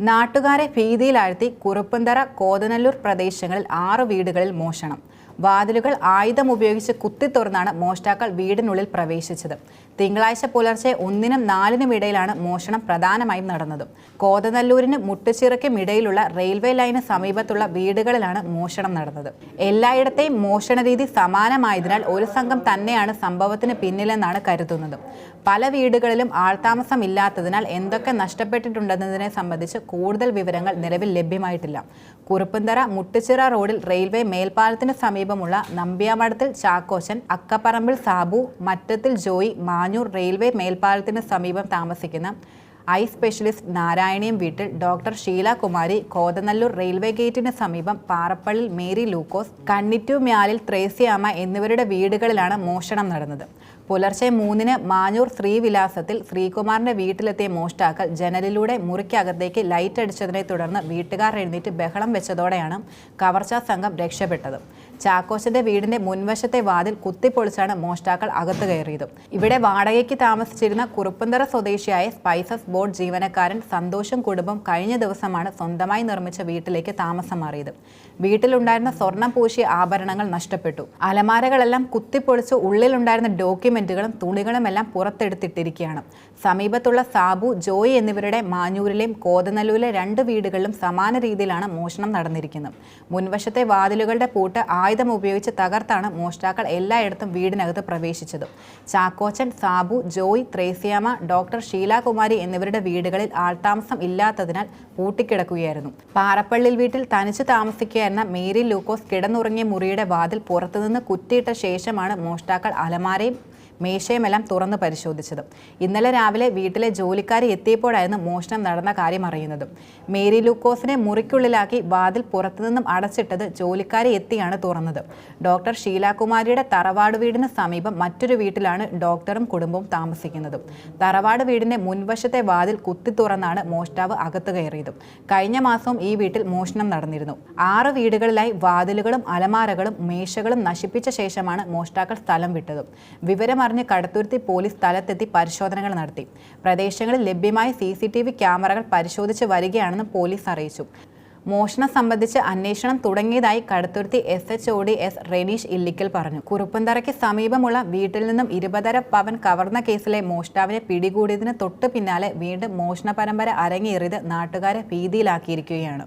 നാട്ടുകാരെ ഭീതിയിലാഴ്ത്തി കുറുപ്പന്തറ കോതനല്ലൂർ പ്രദേശങ്ങളിൽ ആറ് വീടുകളിൽ മോഷണം. വാതിലുകൾ ആയുധം ഉപയോഗിച്ച് കുത്തിത്തുറന്നാണ് മോഷ്ടാക്കൾ വീടിനുള്ളിൽ പ്രവേശിച്ചത്. തിങ്കളാഴ്ച പുലർച്ചെ ഒന്നിനും നാലിനും ഇടയിലാണ് മോഷണം പ്രധാനമായും നടന്നത്. കോതനല്ലൂരിന് മുട്ടുചിറയ്ക്കും ഇടയിലുള്ള റെയിൽവേ ലൈന് സമീപത്തുള്ള വീടുകളിലാണ് മോഷണം നടന്നത്. എല്ലായിടത്തെയും മോഷണ രീതി സമാനമായതിനാൽ ഒരു സംഘം തന്നെയാണ് സംഭവത്തിന് പിന്നിലെന്നാണ് കരുതുന്നത്. പല വീടുകളിലും ആൾതാമസം ഇല്ലാത്തതിനാൽ എന്തൊക്കെ നഷ്ടപ്പെട്ടിട്ടുണ്ടെന്നതിനെ സംബന്ധിച്ച് കൂടുതൽ വിവരങ്ങൾ നിലവിൽ ലഭ്യമായിട്ടില്ല. കുറുപ്പന്തറ മുട്ടുചിറ റോഡിൽ റെയിൽവേ മേൽപ്പാലത്തിന് സമീപമുള്ള നമ്പ്യാമഠത്തിൽ ചാക്കോശൻ അക്കപ്പറമ്പിൽ സാബു മറ്റത്തിൽ ജോയി മാഞ്ഞൂർ റെയിൽവേ മേൽപ്പാലത്തിന് സമീപം താമസിക്കുന്ന ഐ സ്പെഷ്യലിസ്റ്റ് നാരായണീയം വീട്ടിൽ ഡോക്ടർ ഷീല കുമാരി കോതനല്ലൂർ റെയിൽവേ ഗേറ്റിന് സമീപം പാറപ്പള്ളിൽ മേരി ലൂക്കോസ് കണ്ണിറ്റു മ്യാലിൽ ത്രേസ്യാമ്മ എന്നിവരുടെ വീടുകളിലാണ് മോഷണം നടന്നത്. പുലർച്ചെ മൂന്നിന് മാഞ്ഞൂർ ശ്രീവിലാസത്തിൽ ശ്രീകുമാറിന്റെ വീട്ടിലെത്തിയ മോഷ്ടാക്കൾ ജനലിലൂടെ മുറിക്കകത്തേക്ക് ലൈറ്റ് അടിച്ചതിനെ തുടർന്ന് വീട്ടുകാർ എഴുന്നേറ്റ് ബഹളം വെച്ചതോടെയാണ് കവർച്ചാ സംഘം രക്ഷപ്പെട്ടത്. ചാക്കോച്ചന്റെ വീടിന്റെ മുൻവശത്തെ വാതിൽ കുത്തിപ്പൊളിച്ചാണ് മോഷ്ടാക്കൾ അകത്തു കയറിയത്. ഇവിടെ വാടകയ്ക്ക് താമസിച്ചിരുന്ന കുറുപ്പന്തറ സ്വദേശിയായ സ്പൈസസ് ബോർഡ് ജീവനക്കാരൻ സന്തോഷം കുടുംബം കഴിഞ്ഞ ദിവസമാണ് സ്വന്തമായി നിർമ്മിച്ച വീട്ടിലേക്ക് താമസം മാറിയത്. വീട്ടിലുണ്ടായിരുന്ന സ്വർണം പൂശിയ ആഭരണങ്ങൾ നഷ്ടപ്പെട്ടു. അലമാരകളെല്ലാം കുത്തിപ്പൊളിച്ച് ഉള്ളിലുണ്ടായിരുന്ന ഡോക്യുമെന്റുകളും തുണികളും എല്ലാം പുറത്തെടുത്തിട്ടിരിക്കുകയാണ്. സമീപത്തുള്ള സാബു ജോയി എന്നിവരുടെ മാഞ്ഞൂരിലെയും കോതനല്ലൂരിലെ രണ്ട് വീടുകളിലും സമാന രീതിയിലാണ് മോഷണം നടന്നിരിക്കുന്നത്. മുൻവശത്തെ വാതിലുകളുടെ പൂട്ട് ആയുധം ഉപയോഗിച്ച് തകർത്താണ് മോഷ്ടാക്കൾ എല്ലായിടത്തും വീടിനകത്ത് പ്രവേശിച്ചത്. ചാക്കോച്ചൻ സാബു ജോയ് ത്രേസ്യാമ ഡോക്ടർ ഷീലാകുമാരി എന്നിവരുടെ വീടുകളിൽ ആൾതാമസം ഇല്ലാത്തതിനാൽ പൂട്ടിക്കിടക്കുകയായിരുന്നു. പാറപ്പള്ളിൽ വീട്ടിൽ തനിച്ചു താമസിക്കുകയായിരുന്ന മേരി ലൂക്കോസ് കിടന്നുറങ്ങിയ മുറിയുടെ വാതിൽ പുറത്തുനിന്ന് കുത്തിയിട്ട ശേഷമാണ് മോഷ്ടാക്കൾ അലമാരയും മേശയുമെല്ലാം തുറന്ന് പരിശോധിച്ചത്. ഇന്നലെ രാവിലെ വീട്ടിലെ ജോലിക്കാരെ എത്തിയപ്പോഴായിരുന്നു മോഷണം നടന്ന കാര്യം അറിയുന്നത്. മേരി ലൂക്കോസിനെ മുറിക്കുള്ളിലാക്കി വാതിൽ പുറത്തുനിന്നും അടച്ചിട്ടത് ജോലിക്കാരി എത്തിയാണ് തുറന്നത്. ഡോക്ടർ ഷീലാകുമാരിയുടെ തറവാട് വീടിന് സമീപം മറ്റൊരു വീട്ടിലാണ് ഡോക്ടറും കുടുംബവും താമസിക്കുന്നത്. തറവാട് വീടിന്റെ മുൻവശത്തെ വാതിൽ കുത്തി തുറന്നാണ് മോഷ്ടാവ് അകത്ത് കയറിയത്. കഴിഞ്ഞ മാസവും ഈ വീട്ടിൽ മോഷണം നടന്നിരുന്നു. ആറ് വീടുകളിലായി വാതിലുകളും അലമാരകളും മേശകളും നശിപ്പിച്ച ശേഷമാണ് മോഷ്ടാക്കൾ സ്ഥലം വിട്ടത്. വിവരമറിഞ്ഞ് കടത്തുരുത്തി പോലീസ് സ്ഥലത്തെത്തി പരിശോധനകൾ നടത്തി. പ്രദേശങ്ങളിൽ ലഭ്യമായ സി സി ടി വി ക്യാമറകൾ പരിശോധിച്ച് വരികയാണെന്ന് പോലീസ് അറിയിച്ചു. മോഷണം സംബന്ധിച്ച് അന്വേഷണം തുടങ്ങിയതായി Kaduthuruthy S H O D S Renish Illikkal പറഞ്ഞു. കുറുപ്പന്തറയ്ക്ക് സമീപമുള്ള വീട്ടിൽ നിന്നും ഇരുപതര പവൻ കവർന്ന കേസിലെ മോഷ്ടാവിനെ പിടികൂടിയതിന് തൊട്ടു പിന്നാലെ വീണ്ടും മോഷണ പരമ്പര അരങ്ങേറിയത് നാട്ടുകാരെ ഭീതിയിലാക്കിയിരിക്കുകയാണ്.